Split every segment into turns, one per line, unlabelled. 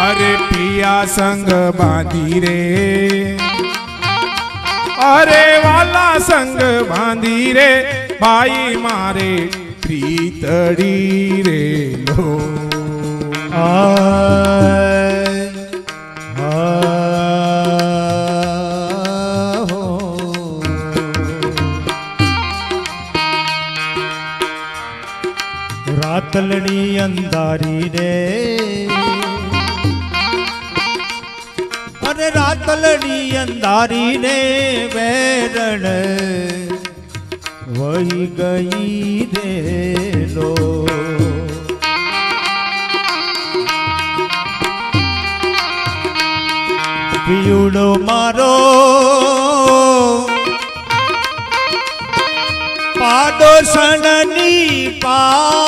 અરે પિયા સંગ બાંધી રે. અરે વાલા સંગ બાંધી રે ભાઈ મારે પ્રીતડી રે લો
રાતલડી રાતલડી અંધારી ને વેરણ વહી ગઈ રે લો પીડો મારો પાડોશણની પા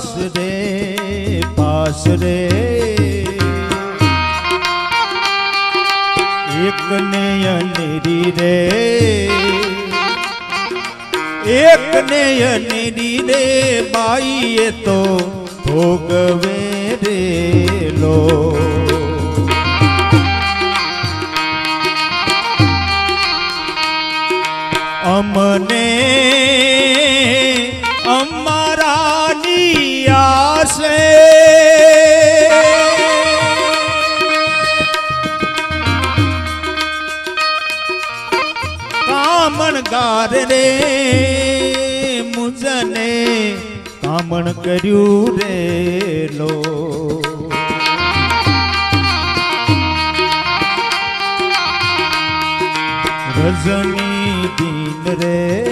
પાસ રે પાસ રે એક ને અનેરી રે એક ને અનેરી રે બાઈએ તો ભોગવે રે લો મુજને કામણ કર્યું રે લો. રજની દિન રે.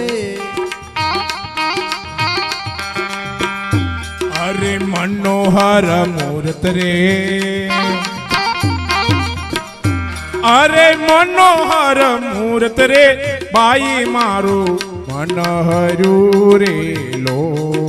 અરે મનોહર મૂર્ત રે. અરે મનોહર મૂર્ત રે. બાઈ મારું મનહર્યું રે લો.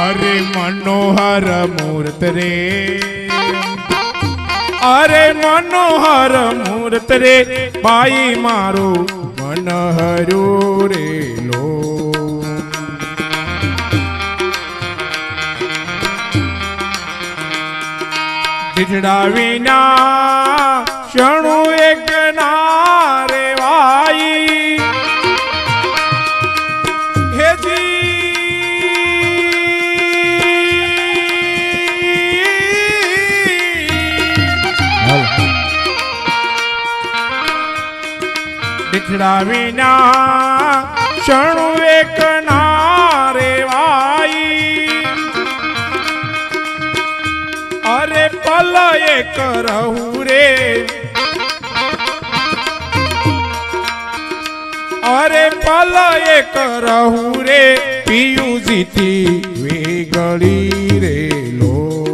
અરે મનોહર મૂર્ત રે. અરે મનોહર મૂર્ત રે ભાઈ મારું મનહર્યું રે લો. દીઠડા વિના ક્ષણું એક ના રેવાઈ હેજી દીઠડા વિના ક્ષણું એક ના રેવાઈ અરે પલ એક રહું રે. અરે પલ એક રહું રે. પિયું જીતી વેગળી રે લો.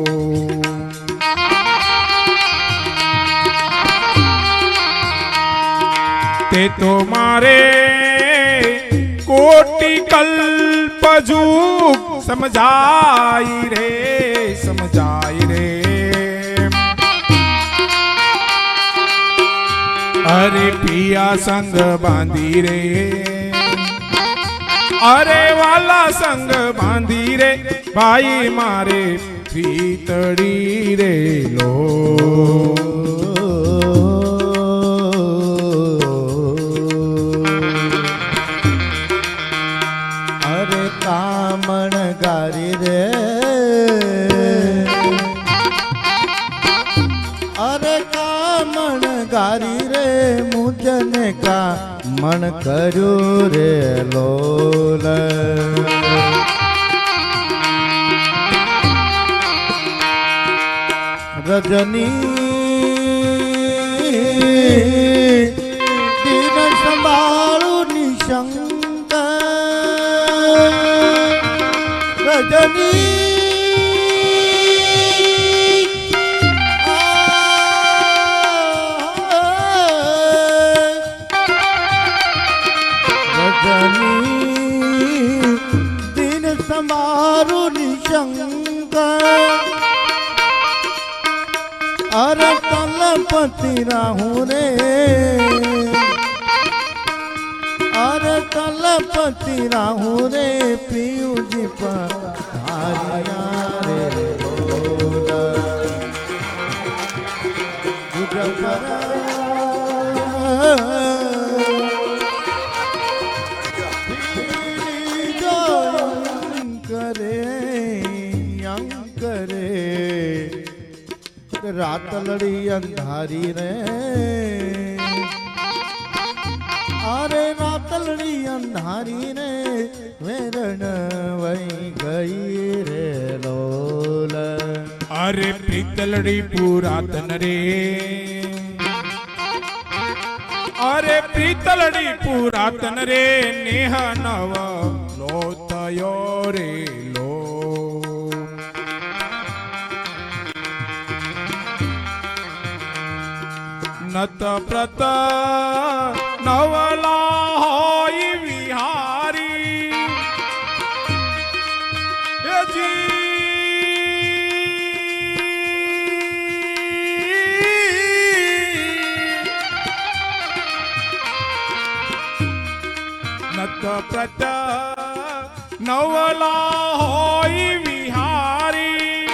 તે તો મારે કોટી કલ્પ જુગ સમજાય રે સમજાય રે. અરે પિયા સંગ બાંધી રે. અરે વાલા સંગ બાંધી રે, ભાઈ મારે રીતડી રે લો.
અરે કામણ ગારી રે. અરે કામણ ગારી રે મુજને કા મણ કર્યું રે, લોલ. રજની સંભાળું નિશંક રજની દિન સંભાળું નિશંક અરે તલપતિ રાહુ રે તલપતિ રાહુ રે પિયુજી રે બોલા. કરે અંકરે રાત લડી અંધારી રે અરે રાતલડી અંધારી રે વેરણ વહી ગઈ રે લોલ.
અરે પ્રીતલડી પુરાતન રે. અરે પ્રીતલડી પુરાતન રે, નેહ નવ લો થયો રે લો નત પ્રત નવલા પ્રત નવલા હોય વિહારી.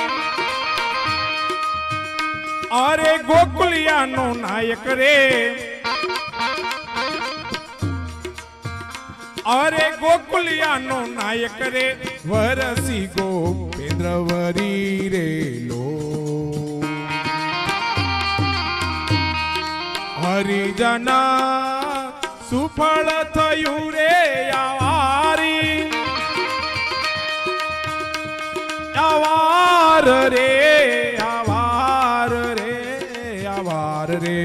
અરે ગોકુલિયાનો નાયક રે. અરે ગોકુલિયાનો નાયક રે. વરસી ગોપેન્દ્રવરી રે લો. હરિજના સુફળ થયું રે આવારી આવાર રે આવાર રે આવાર રે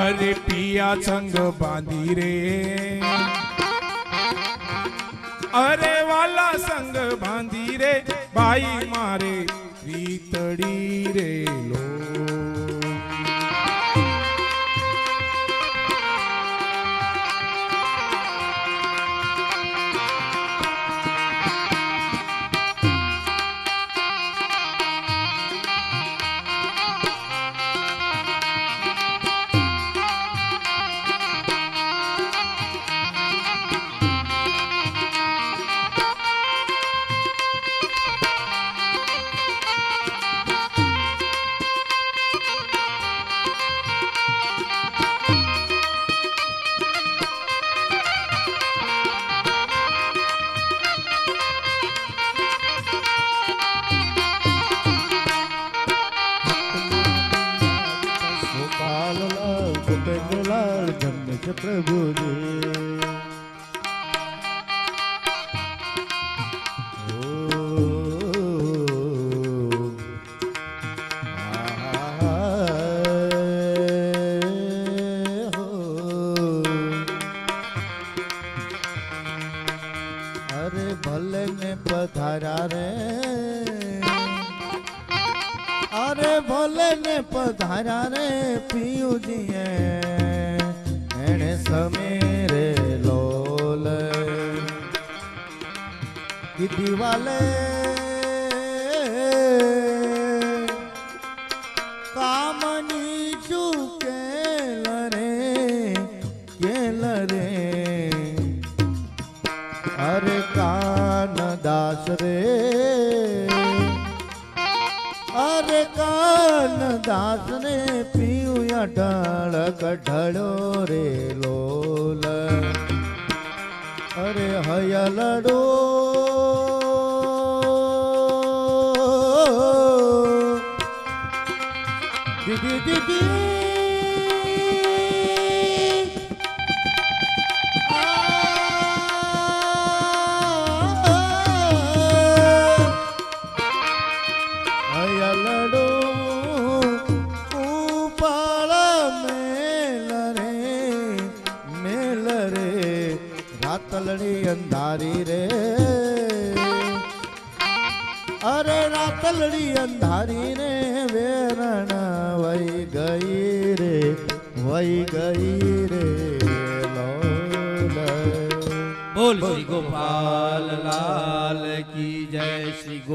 અરે પિયા સંગ બાંધી રે અરે વાલા સંગ બાંધી રે ભાઈ મારે રીતડી રે લો
ప్రభుదే કીધી વાલે કામની ચૂકે રે કેલ રે અરે કાન દાસ રે અરે કાન દાસ ને પીયું અઢાળ કઢળો રે લોલ અરે હયલડો દીદી દીદી રાતલડી અંધારી રે. અરે રાતલડી અંધારી રે, વેરણ વઈ ગઈ રે વઈ ગઈ રે
બોલ શ્રી ગોપાલ લાલ કી જય શ્રી ગો